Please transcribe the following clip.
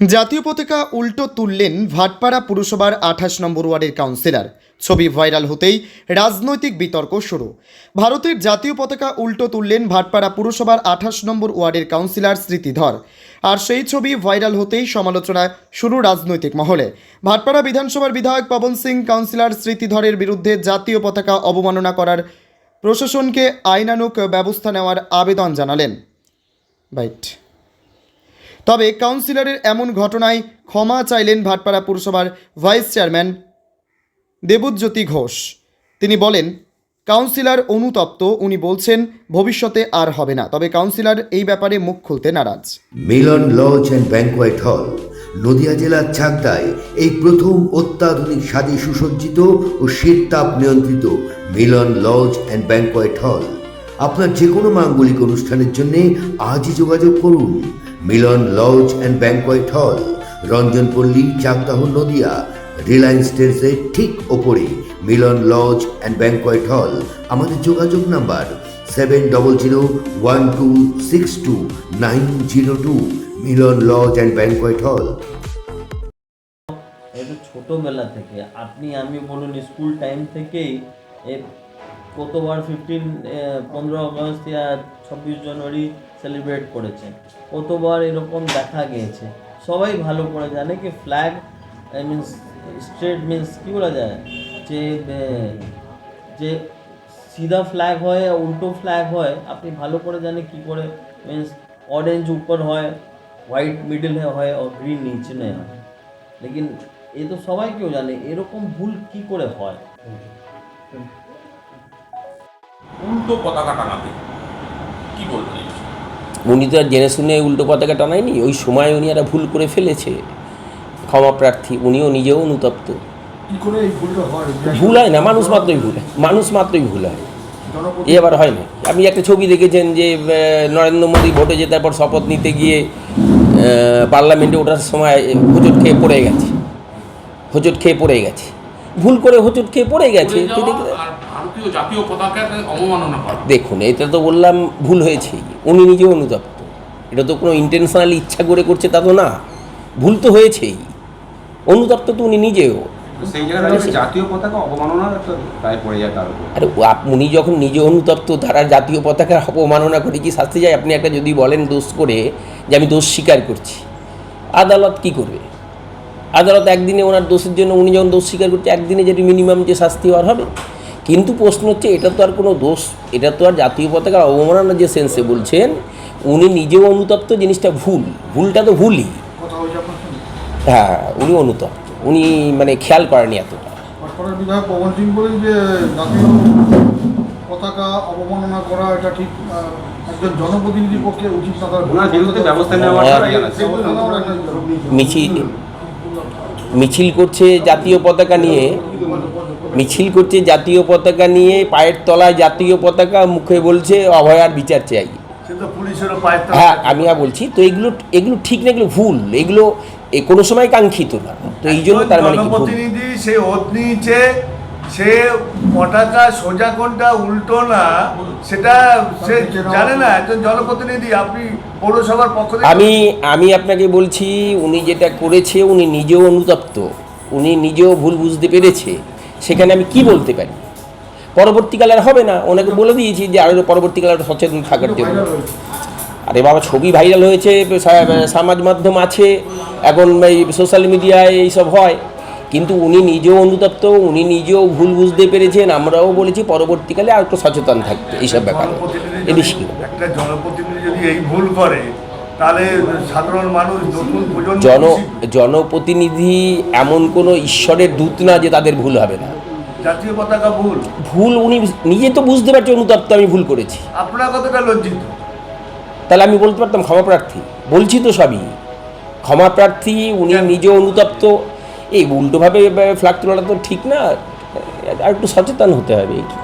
জাতীয় পতাকা উল্টো তুললেন ভাটপাড়া পুরসভার আঠাশ নম্বর ওয়ার্ডের কাউন্সিলর। ছবি ভাইরাল হতেই রাজনৈতিক বিতর্ক শুরু। ভারতের জাতীয় পতাকা উল্টো তুললেন ভাটপাড়া পুরসভার আঠাশ নম্বর ওয়ার্ডের কাউন্সিলর স্মৃতিধর। আর সেই ছবি ভাইরাল হতেই সমালোচনা শুরু রাজনৈতিক মহলে। ভাটপাড়া বিধানসভার বিধায়ক পবন সিং, কাউন্সিলর স্মৃতিধরের বিরুদ্ধে জাতীয় পতাকা অবমাননা করার প্রশাসনকে আইনানুক ব্যবস্থা নেওয়ার আবেদন জানালেন। বাইট। তবে কাউন্সিলরের এমন ঘটনায় ক্ষমা চাইলেন ভাটপাড়া পুরসভার ভাইস চেয়ারম্যান দেবজ্যোতি ঘোষ। তিনি বলেন, কাউন্সিলর অনুতপ্ত, উনি বলছেন, ভবিষ্যতে আর হবে না। তবে কাউন্সিলর এই ব্যাপারে মুখ খুলতে নারাজ। মিলন লজ অ্যান্ড ব্যাংকোয়েট হল, নদিয়া জেলার চাকদায় এই প্রথম অত্যাধুনিক স্বাদে সুসজ্জিত ও শীততাপ নিয়ন্ত্রিত মিলন লজ অ্যান্ড ব্যাংকোয়েট হল। আপনার যে কোনো মাঙ্গলিক অনুষ্ঠানের জন্য আজই যোগাযোগ করুন। মিলন লজ অ্যান্ড ব্যাংকোয়েট হল রঞ্জনপল্লী চাকদাহ নদিয়া, রিলায়েন্স টেন্সের ঠিক ওপরে মিলন লজ অ্যান্ড ব্যাংকোয়েট হল। আমাদের যোগাযোগ number seven double zero one two six two nine zero two, Milan lodge and banquet hall. ছোটোবেলা থেকে। আপনি, আমি বলুন, স্কুল টাইম থেকেই কতবার ফিফটিন পনেরো আগস্ট ইয়া ছাব্বিশ জানুয়ারি সেলিব্রেট করেছে। কতবার এরকম দেখা গিয়েছে? সবাই ভালো করে জানে কি flag I means straight means কী বলা যায়? যে যে সিধা ফ্ল্যাগ হয় আর উল্টো ফ্ল্যাগ হয়, আপনি ভালো করে জানে কি করে মিনস অরেঞ্জ উপর হয় হোয়াইট মিডল হয় আর গ্রিন নিচে হয় লেকিন এ তো সবাই কেউ জানে, এরকম ভুল কি করে হয়? উল্টো পতাকা টাঙাতে কি বলবেন উনি তো আর জেনে শুনে উল্টো পতাকা টানায়নি ওই সময় উনি একটা ভুল করে ফেলেছে ক্ষমা প্রার্থী উনিও নিজেও অনুতপ্ত। হয়? ভুল হয় না মানুষ মাত্রই ভুল হয় মানুষ মাত্রই ভুল হয়। এ আবার হয় না। আপনি একটা ছবি দেখেছেন যে নরেন্দ্র মোদী ভোটে জেতার পর শপথ নিতে গিয়ে পার্লামেন্টে ওঠার সময় হোঁচট খেয়ে পড়ে গেছে। হোঁচট খেয়ে পড়ে গেছে। ভুল করে হোঁচট খেয়ে পড়ে গেছে। পড়ে তো যাওয়া দেখে- আর ভারতীয় জাতীয় পতাকাকে অবমাননা করা। দেখুন এটা তো বললাম ভুল হয়েছেই উনি নিজেও অনুতপ্ত। এটা তো কোনো ইন্টেনশনালি ইচ্ছা করে করছে তা তো না। ভুল তো হয়েছেই। অনুতপ্ত তো উনি নিজেও। সেই জায়গায় দাঁড়িয়ে জাতীয় পতাকা অবমাননার পড়ে যায় তার উপর? আরে উনি যখন নিজে অনুতপ্ত তারা জাতীয় পতাকার অপমাননা করে কি শাস্তি যায়? আপনি একটা যদি বলেন দোষ করে যে আমি দোষ স্বীকার করছি আদালত কি করবে? আদালত একদিনে ওনার দোষের জন্য উনি যখন দোষ স্বীকার করছে একদিনে যেটি মিনিমাম যে শাস্তি হওয়ার হবে কিন্তু প্রশ্ন হচ্ছে এটা তো আর কোনো দোষ এটা তো আর জাতীয় পতাকার অবমাননা যে সেন্সে বলছেন উনি নিজেও অনুতপ্ত জিনিসটা ভুল। ভুলটা তো ভুলই। হ্যাঁ উনি অনুতপ্ত। উনি মানে খেয়াল করেনি এতটা। বিধায়ক পবন সিং বলেন যে জাতীয় পতাকা অবমাননা করা এটা ঠিক একজন জনপ্রতিনিধির পক্ষে উচিত না তার ব্যবস্থা নেওয়ার হ্যাঁ। মিছিল মিছিল করছে জাতীয় পতাকা নিয়ে। মিছিল করছে জাতীয় পতাকা নিয়ে পায়ের তলায় জাতীয় পতাকা মুখে বলছে অভয়ার বিচার চাই। হ্যাঁ আমি আর বলছি তো এগুলো এগুলো ঠিক না এগুলো ভুল। এগুলো এ কোনো সময় কাঙ্ক্ষিত না। তো এই জন্য তার মানে জনপ্রতিনিধি সে নিচে সে পতাকা সোজা কোনটা উল্টো না সেটা সে জানে না। একজন জনপ্রতিনিধি আপনি পৌরসভার পক্ষ থেকে আমি আমি আপনাকে বলছি উনি যেটা করেছে উনি নিজেও অনুতপ্ত। উনি নিজেও ভুল বুঝতে পেরেছে। সেখানে আমি কি বলতে পারি? পরবর্তীকালে আর হবে না। ওনাকে বলে দিয়েছি যে আরও পরবর্তীকালে আরও সচেতন থাকার জন্য। আরে বাবা ছবি ভাইরাল হয়েছে সমাজ মাধ্যম আছে এখন এই সোশ্যাল মিডিয়ায় এইসব হয়। কিন্তু উনি নিজেও অনুতপ্ত উনি নিজেও ভুল বুঝতে পেরেছেন। আমরাও বলেছি পরবর্তীকালে আর একটু সচেতন থাকতে। এইসব ব্যাপারে। জনপ্রতিনিধি এ বেশি একটা জনপ্রতিনিধি যদি এই ভুল করে তাহলে সাধারণ মানুষ নতুন প্রজন্ম জন জনপ্রতিনিধি এমন কোনো ঈশ্বরের দূত না যে তাদের ভুল হবে না। জাতীয় পতাকা ভুল। ভুল উনি নিজে তো বুঝতে পারছে অনুতপ্ত আমি ভুল করেছি। আপনার কতটা লজ্জিত? তাহলে আমি বলতে পারতাম ক্ষমা প্রার্থী। বলছি তো সবই। ক্ষমা প্রার্থী উনি নিজে অনুতপ্ত। এই উল্টোভাবে ফ্ল্যাগ তোলাটা তো ঠিক না। আর একটু সচেতন হতে হবে। কি।